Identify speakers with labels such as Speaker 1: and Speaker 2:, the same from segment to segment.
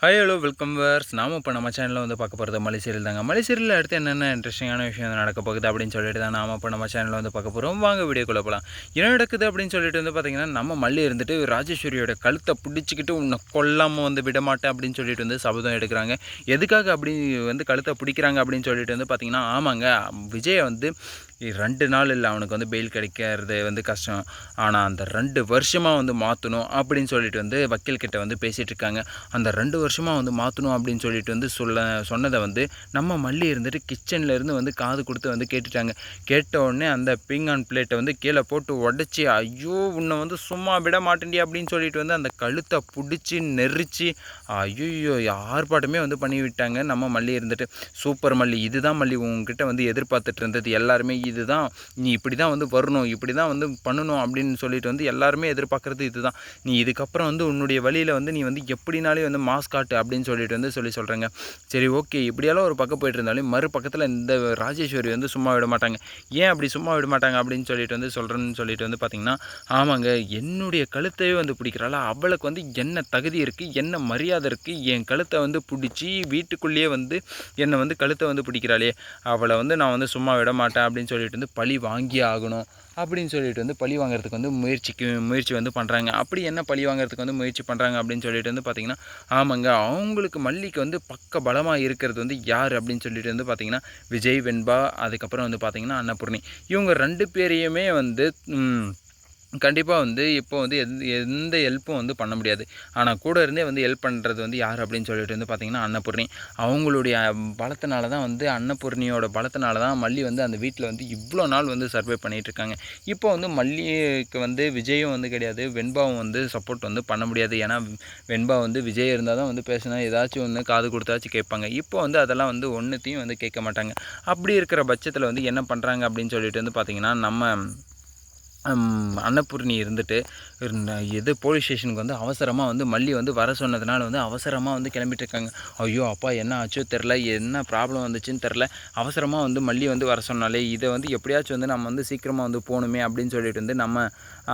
Speaker 1: Hi hello welcome verse நாம இப்போ நம்ம சேனலில் வந்து பார்க்க போகிறது மலைசீரியல் தாங்க. மலைசீரியலில் அடுத்து என்னென்ன இன்ட்ரெஸ்டிங்கான விஷயம் நடக்க போகுது அப்படின்னு சொல்லிட்டு தான் நாம இப்போ நம்ம சேனலில் வந்து பார்க்க போகிறோம் வாங்க வீடியோக்குள்ளே போகலாம் என்ன நடக்குது அப்படின்னு சொல்லிட்டு வந்து பார்த்தீங்கன்னா நம்ம மல்லி இருந்துட்டு ராஜேஸ்வரியோட கழுத்தை பிடிச்சிக்கிட்டு உன்னை கொல்லாமல் வந்து விட மாட்டேன் அப்படின்னு சொல்லிட்டு வந்து சபதம் எடுக்கிறாங்க. எதுக்காக அப்படி வந்து கழுத்தை பிடிக்கிறாங்க அப்படின்னு சொல்லிட்டு வந்து பார்த்தீங்கன்னா ஆமாங்க விஜயை வந்து ரெண்டு நாள் இல்லை அவனுக்கு வந்து பெயில் கிடைக்கிறது வந்து கஷ்டம். ஆனால் அந்த ரெண்டு வருஷமாக வந்து மாற்றணும் அப்படின்னு சொல்லிட்டு வந்து வக்கீல் கிட்டே வந்து பேசிகிட்டு இருக்காங்க. அந்த ரெண்டு வருஷமாக வந்து மாற்றணும் அப்படின்னு சொல்லிட்டு வந்து சொல்ல சொன்னதை வந்து நம்ம மல்லி இருந்துட்டு கிச்சனில் இருந்து வந்து காது கொடுத்து வந்து கேட்டுட்டாங்க. கேட்ட உடனே அந்த பிங்கான் பிளேட்டை வந்து கீழே போட்டு உடச்சி ஐயோ உன்னை வந்து சும்மா விட மாட்டேன்டி அப்படின்னு சொல்லிட்டு வந்து அந்த கழுத்தை பிடிச்சி நெரிச்சு ஐயோ ஆர்ப்பாட்டமே வந்து பண்ணி விட்டாங்க நம்ம மல்லி இருந்துட்டு. சூப்பர் மல்லி இதுதான் மல்லி உங்ககிட்ட வந்து எதிர்பார்த்துட்டு இருந்தது. எல்லாருமே இதுதான். நீ இப்படி தான் வந்து வரணும் இப்படி தான் வந்து பண்ணணும் அப்படின்னு சொல்லிட்டு வந்து எல்லாருமே எதிர்பார்க்குறது இதுதான். நீ இதுக்கப்புறம் வந்து உன்னுடைய வழியில் வந்து நீ வந்து எப்படினாலே வந்து மாஸ் காட்டு அப்படின்னு சொல்லிட்டு வந்து சொல்லி சொல்கிறேங்க சரி ஓகே. இப்படியெல்லாம் ஒரு பக்கம் போயிட்டு இருந்தாலும் மறுபக்கத்தில் இந்த ராஜேஸ்வரி வந்து சும்மா விட மாட்டாங்க. ஏன் அப்படி சும்மா விட மாட்டாங்க அப்படின்னு சொல்லிட்டு வந்து சொல்கிறேன்னு சொல்லிட்டு வந்து பார்த்திங்கன்னா ஆமாங்க. என்னுடைய கழுத்தையே வந்து பிடிக்கிறாள்? அவளுக்கு வந்து என்ன தகுதி இருக்குது என்ன மரியாதை இருக்குது என் கழுத்தை வந்து பிடிச்சி வீட்டுக்குள்ளேயே வந்து என்னை வந்து கழுத்தை வந்து பிடிக்கிறாளே. அவளை வந்து நான் வந்து சும்மா விட மாட்டேன் அப்படின்னு சொல்லி சொல்லிட்டு வந்து பழி வாங்கி ஆகணும் அப்படின்னு சொல்லிட்டு வந்து பழி வாங்குறதுக்கு வந்து முயற்சிக்கு முயற்சி வந்து பண்ணுறாங்க அப்படி என்ன பழி வாங்குறதுக்கு வந்து முயற்சி பண்ணுறாங்க அப்படின்னு சொல்லிட்டு வந்து பார்த்திங்கன்னா ஆமாங்க அவங்களுக்கு மல்லிக்கு வந்து பக்க பலமாக இருக்கிறது வந்து யார் அப்படின்னு சொல்லிட்டு வந்து பார்த்திங்கன்னா விஜய் வெண்பா அதுக்கப்புறம் வந்து பார்த்திங்கன்னா அன்னபூர்ணி. இவங்க ரெண்டு பேரையுமே வந்து கண்டிப்பாக வந்து இப்போ வந்து எந்த எந்த ஹெல்ப்பும் வந்து பண்ண முடியாது. ஆனால் கூட இருந்தே வந்து ஹெல்ப் பண்ணுறது வந்து யார் அப்படின்னு சொல்லிட்டு வந்து பார்த்திங்கன்னா அன்னபூர்ணி. அவங்களுடைய பலத்தினால தான் வந்து அன்னபூர்ணியோட பலத்தினால தான் மல்லி வந்து அந்த வீட்டில் வந்து இவ்வளோ நாள் வந்து சர்வே பண்ணிகிட்ருக்காங்க இப்போ வந்து மல்லிக்கு வந்து விஜயும் வந்து கிடையாது. வெண்பாவும் வந்து சப்போர்ட் வந்து பண்ண முடியாது. ஏன்னா வெண்பா வந்து விஜய் இருந்தால் தான் வந்து பேசினா ஏதாச்சும் ஒன்று காது கொடுத்தாச்சும் கேட்பாங்க. இப்போ வந்து அதெல்லாம் வந்து ஒன்றுத்தையும் வந்து கேட்க மாட்டாங்க. அப்படி இருக்கிற பட்சத்தில் வந்து என்ன பண்ணுறாங்க அப்படின்னு சொல்லிட்டு வந்து பார்த்திங்கன்னா நம்ம அன்னபூர்ணி இருந்துட்டு எது போலீஸ் ஸ்டேஷனுக்கு வந்து அவசரமாக வந்து மல்லி வந்து வர சொன்னதுனால வந்து அவசரமாக வந்து கிளம்பிட்டு இருக்காங்க ஐயோ அப்பா என்ன ஆச்சோ தெரில என்ன ப்ராப்ளம் வந்துச்சுன்னு தெரில அவசரமாக வந்து மல்லி வந்து வர சொன்னாலே இதை வந்து எப்படியாச்சும் வந்து நம்ம வந்து சீக்கிரமாக வந்து போகணுமே அப்படின்னு சொல்லிட்டு வந்து நம்ம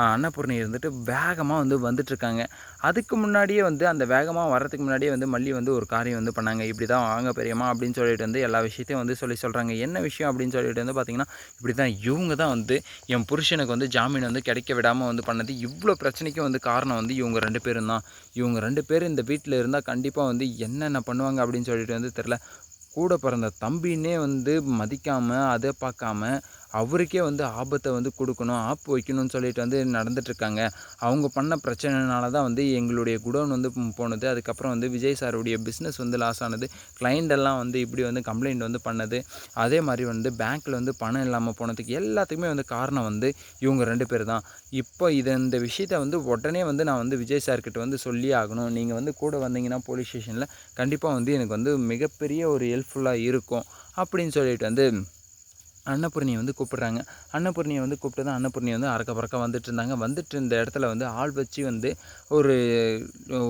Speaker 1: அன்னபூர்ணி இருந்துட்டு வேகமாக வந்து வந்துட்டுருக்காங்க. அதுக்கு முன்னாடியே வந்து அந்த வேகமாக வரதுக்கு முன்னாடியே வந்து மல்லி வந்து ஒரு காரியம் வந்து பண்ணாங்க. இப்படி தான் வாங்க பெரியம்மா அப்படின்னு சொல்லிட்டு வந்து எல்லா விஷயத்தையும் வந்து சொல்லி சொல்கிறாங்க என்ன விஷயம் அப்படின்னு சொல்லிட்டு வந்து பார்த்திங்கன்னா இப்படி தான் இவங்க தான் வந்து என் புருஷனுக்கு வந்து ஜாமீன் வந்து கிடைக்க விடாமல் வந்து பண்ணது. இவ்வளோ பிரச்சனைக்கும் வந்து காரணம் வந்து இவங்க ரெண்டு பேரும் தான். இவங்க ரெண்டு பேரும் இந்த வீட்டில் இருந்தால் கண்டிப்பாக வந்து என்னென்ன பண்ணுவாங்க அப்படின்னு சொல்லிட்டு வந்து தெரில கூட பிறந்த தம்பின்னே வந்து மதிக்காமல் அதை பார்க்காம அவருக்கே வந்து ஆபத்தை வந்து கொடுக்கணும் ஆப்பு வைக்கணும்னு சொல்லிட்டு வந்து நடந்துட்டுருக்காங்க. அவங்க பண்ண பிரச்சனைனால தான் வந்து எங்களுடைய குடோன் வந்து போனது. அதுக்கப்புறம் வந்து விஜய் சாருடைய பிஸ்னஸ் வந்து லாஸ் ஆனது. கிளைண்ட் எல்லாம் வந்து இப்படி வந்து கம்ப்ளைண்ட் வந்து பண்ணது. அதே மாதிரி வந்து பேங்க்கில் வந்து பணம் இல்லாமல் போனதுக்கு எல்லாத்துக்குமே வந்து காரணம் வந்து இவங்க ரெண்டு பேர் தான். இப்போ இது இந்த விஷயத்தை வந்து உடனே வந்து நான் வந்து விஜய் சார்கிட்ட வந்து சொல்லி ஆகணும். நீங்கள் வந்து கூட வந்தீங்கன்னா போலீஸ் ஸ்டேஷனில் கண்டிப்பாக வந்து எனக்கு வந்து மிகப்பெரிய ஒரு ஹெல்ப்ஃபுல்லாக இருக்கும். அப்படின்னு சொல்லிட்டு வந்து அன்னபூர்ணியை வந்து கூப்பிட்றாங்க. அன்னபூர்ணியை வந்து கூப்பிட்டு தான் அன்னபூர்ணி வந்து அறக்க பறக்க வந்துட்டு இருந்தாங்க வந்துட்டு இருந்த இடத்துல வந்து ஆள் வச்சு வந்து ஒரு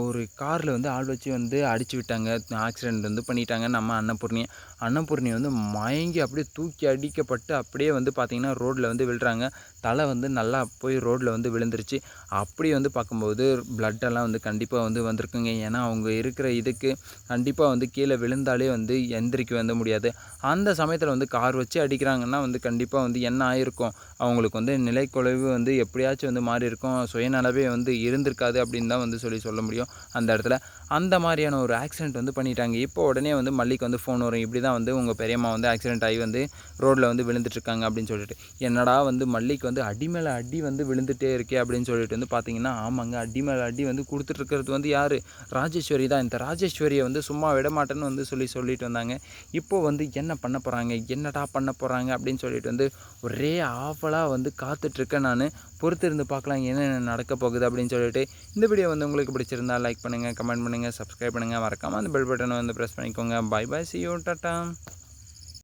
Speaker 1: ஒரு காரில் வந்து ஆள் வச்சு வந்து அடித்து விட்டாங்க. ஆக்சிடெண்ட் வந்து பண்ணிட்டாங்க நம்ம அன்னபூர்ணியை. அன்னபூர்ணி வந்து மயங்கி அப்படியே தூக்கி அடிக்கப்பட்டு அப்படியே வந்து பார்த்திங்கன்னா ரோட்டில் வந்து விழுறாங்க. தலை வந்து நல்லா போய் ரோட்டில் வந்து விழுந்துருச்சு. அப்படி வந்து பார்க்கும்போது பிளட்டெல்லாம் வந்து கண்டிப்பாக வந்து வந்திருக்குங்க. ஏன்னா அவங்க இருக்கிற இதுக்கு கண்டிப்பாக வந்து கீழே விழுந்தாலே வந்து எந்திரிக்க வந்து முடியாது. அந்த சமயத்தில் வந்து கார் வச்சு அடிக்கிறாங்க. அடிக்கிறாங்கன்னா வந்து கண்டிப்பாக வந்து என்ன ஆயிருக்கும்? அவங்களுக்கு வந்து நிலைக்குலைவு வந்து எப்படியாச்சும் வந்து மாறி இருக்கும் சுயநலவே வந்து இருந்திருக்காது அப்படின்னு தான் வந்து சொல்லி சொல்ல முடியும் அந்த இடத்துல. அந்த மாதிரியான ஒரு ஆக்சிடென்ட் வந்து பண்ணிட்டாங்க. இப்போ உடனே வந்து மல்லிக்கு வந்து ஃபோன் வரும். இப்படி தான் வந்து உங்கள் பெரியம்மா வந்து ஆக்சிடென்ட் ஆகி வந்து ரோட்டில் வந்து விழுந்துட்டுருக்காங்க அப்படின்னு சொல்லிட்டு. என்னடா வந்து மல்லிக்கு வந்து அடி மேலே அடி வந்து விழுந்துகிட்டே இருக்கே அப்படின்னு சொல்லிட்டு வந்து பார்த்தீங்கன்னா ஆமாங்க அடி மேலே அடி வந்து கொடுத்துட்ருக்கிறது வந்து யார்? ராஜேஸ்வரி தான். இந்த ராஜேஸ்வரியை வந்து சும்மா விட மாட்டேன்னு வந்து சொல்லி சொல்லிட்டு வந்தாங்க. இப்போ வந்து என்ன பண்ண போகிறாங்க என்னடா பண்ண போகிறாங்க அப்படின்னு சொல்லிட்டு வந்து ஒரே ஆவலாக வந்து காத்துட்ருக்கேன் நான். பொறுத்து இருந்து பார்க்கலாம் என்ன நடக்க போகுது அப்படின்னு சொல்லிட்டு இந்த வீடியோ வந்து உங்களுக்கு பிடிச்சிருந்தா லைக் பண்ணுங்கள் கமெண்ட் பண்ணுங்கள் சப்ஸ்கிரைப் பண்ணுங்கள் மறக்காமல் அந்த பெல் பட்டனை வந்து ப்ரெஸ் பண்ணிக்கோங்க. Bye bye see you tata